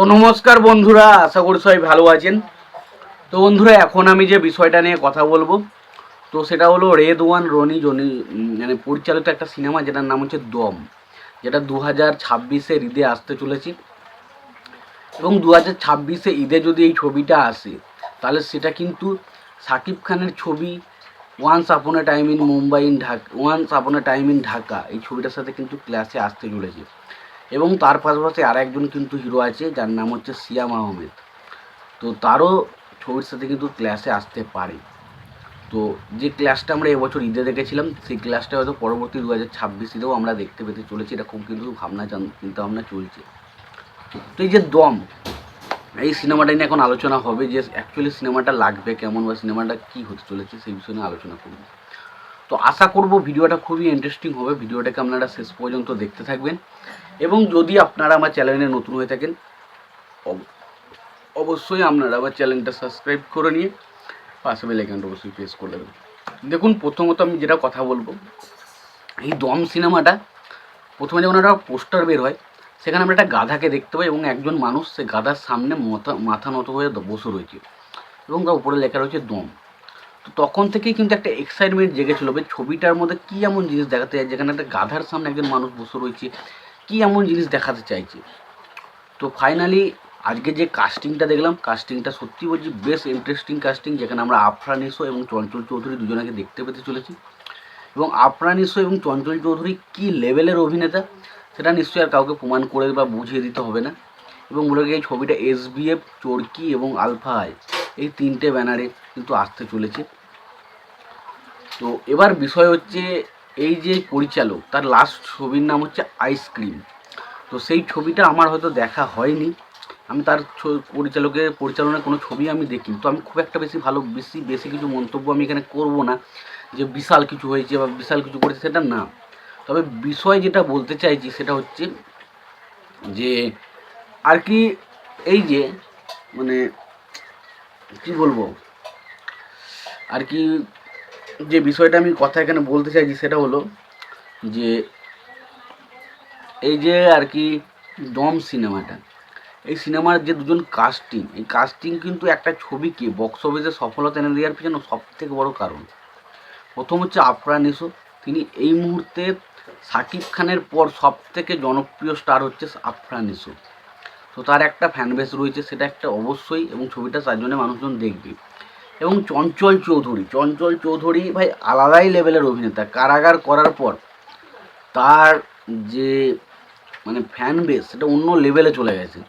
তো নমস্কার বন্ধুরা, আশা করি সবাই ভালো আছেন। তো বন্ধুরা, এখন আমি যে বিষয়টা নিয়ে কথা বলব, তো সেটা হলো রেদ ওয়ান রনি জনি মানে পরিচালিত একটা সিনেমা, যেটার নাম হচ্ছে দম, যেটা দু হাজার ছাব্বিশে ঈদে আসতে চলেছে। এবং দু হাজার ছাব্বিশে ঈদে যদি এই ছবিটা আসে, তাহলে সেটা কিন্তু সাকিব খানের ছবি once upon a time in Mumbai in Dhaka once upon a time in Dhaka, এই ছবিটার সাথে কিন্তু ক্লাসে আসতে চলেছে। এবং তার পাশাপাশি আর একজন কিন্তু হিরো আছে, যার নাম হচ্ছে সিয়াম আহমেদ। তো তারও ছবির সাথে কিন্তু ক্লাসে আসতে পারে। তো যে ক্লাসটা আমরা এবছর ঈদে দেখেছিলাম, সেই ক্লাসটা হয়তো পরবর্তী দু হাজার ছাব্বিশ ঈদেও আমরা দেখতে পেতে চলেছি। এরকম কিন্তু ভাবনা চান- চিন্তা ভাবনা চলছে। তো এই যে দম, এই সিনেমাটা নিয়ে এখন আলোচনা হবে যে অ্যাকচুয়ালি সিনেমাটা লাগবে কেমন বা সিনেমাটা কী হতে চলেছে সেই বিষয় নিয়ে আলোচনা করব। তো আশা করব ভিডিওটা খুবই ইন্টারেস্টিং হবে। ভিডিওটাকে আপনারা শেষ পর্যন্ত দেখতে থাকবেন। এবং যদি আপনারা আমার চ্যানেলে নতুন হয়ে থাকেন, অব- অবশ্যই আপনারা আমার চ্যানেলটা সাবস্ক্রাইব করে নিয়ে পাশে বেল আইকনটা অবশ্যই প্রেস করে দেবেন। দেখুন, প্রথমত আমি যেটা কথা বলব, এই দম সিনেমাটা প্রথমে যখন একটা পোস্টার বের হয়, সেখানে আমরা একটা গাধাকে দেখতে পাই এবং একজন মানুষ সে গাধার সামনে মাথা মাথা নত হয়ে বসে রয়েছে এবং তার উপরে লেখা রয়েছে দম। তো তখন থেকেই কিন্তু একটা এক্সাইটমেন্ট জেগেছিল ছবিটার মধ্যে কী এমন জিনিস দেখাতে চাই যেখানে একটা গাধার সামনে একজন মানুষ বসে রয়েছে কী এমন জিনিস দেখাতে চাইছে? তো ফাইনালি আজকে যে কাস্টিংটা দেখলাম কাস্টিংটা সত্যি বলছি বেশ ইন্টারেস্টিং কাস্টিং যেখানে আমরা আফরান ইসো এবং চঞ্চল চৌধুরী দুজনকে দেখতে পেতে চলেছি। এবং আফরান ইসো এবং চঞ্চল চৌধুরী কী লেভেলের অভিনেতা, সেটা নিশ্চয়ই আর কাউকে প্রমাণ করে বা বুঝিয়ে দিতে হবে না। এবং মূলত এই ছবিটা এসবিএফ চরকি এবং আলফা আই, এই তিনটে ব্যানারে কিন্তু আসতে চলেছে। তো এবার বিষয় হচ্ছে এই যে পরিচালক, তার লাস্ট ছবির নাম হচ্ছে আইসক্রিম তো সেই ছবিটা আমার হয়তো দেখা হয়নি। আমি তার পরিচালকের পরিচালনার কোনো ছবি আমি দেখি তো আমি খুব একটা বেশি ভালো, বেশি বেশি কিছু মন্তব্য আমি এখানে করব না যে বিশাল কিছু হয়েছে বা বিশাল কিছু করেছে সেটা না। তবে বিষয় যেটা বলতে চাইছি সেটা হচ্ছে যে আর কি এই যে মানে কি বলব? আর কি যে বিষয়টা আমি কথা এখানে বলতে চাইছি সেটা হলো যে এই যে আর কি দম সিনেমাটা, এই সিনেমার যে দুজন কাস্টিং এই কাস্টিং কিন্তু একটা ছবিকে বক্স অফিসে সফলতা এনে দেওয়ার পিছনে সব থেকে বড় কারণ। প্রথম হচ্ছে আফরান ইসো তিনি এই মুহূর্তে সাকিব খানের পর সব থেকে জনপ্রিয় স্টার হচ্ছে আফরান ইসো তো তার একটা ফ্যান বেস রয়েছে, সেটা একটা অবশ্যই, এবং ছবিটা তার জন্য মানুষজন দেখবে। এবং চঞ্চল চৌধুরী। চঞ্চল চৌধুরী ভাই আলাদাই লেভেলের অভিনেতা। কারাগার করার পর তার যে মানে ফ্যান বেস সেটা অন্য লেভেলে চলে গেছে।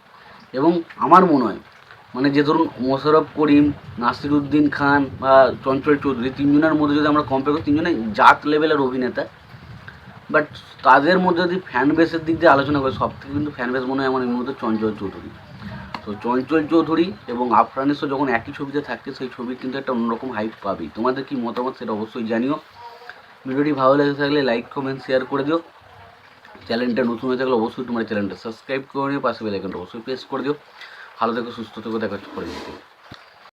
এবং আমার মনে হয় মানে যে ধরুন মোশারফ করিম নাসিরুদ্দিন খান বা চঞ্চল চৌধুরী তিনজনের মধ্যে যদি আমরা কম্পেয়ার করি তিনজনে জাত লেভেলের অভিনেতা। বাট তাদের মধ্যে যদি ফ্যান বেসের দিক দিয়ে আলোচনা করি সব থেকে কিন্তু ফ্যান বেস মনে হয় আমার এই মুহূর্তে চঞ্চল চৌধুরী। তো চঞ্চল চৌধুরী এবং আফরানিসও যখন একই ছবিতে থাকছে, সেই ছবি কিন্তু একটা অন্যরকম হাইপ পাবেই। তোমাদের কি মতামত সেটা অবশ্যই জানিও। ভিডিওটি ভালো লেগে থাকলে লাইক কমেন্ট শেয়ার করে দিও। চ্যানেলটা নতুন হয়ে থাকলে অবশ্যই তোমার চ্যানেলটা সাবস্ক্রাইব করে নিও, পাশে বেলাইকনটা অবশ্যই প্রেস করে দিও। ভালো থেকে, সুস্থ থেকে, দেখা করে পরে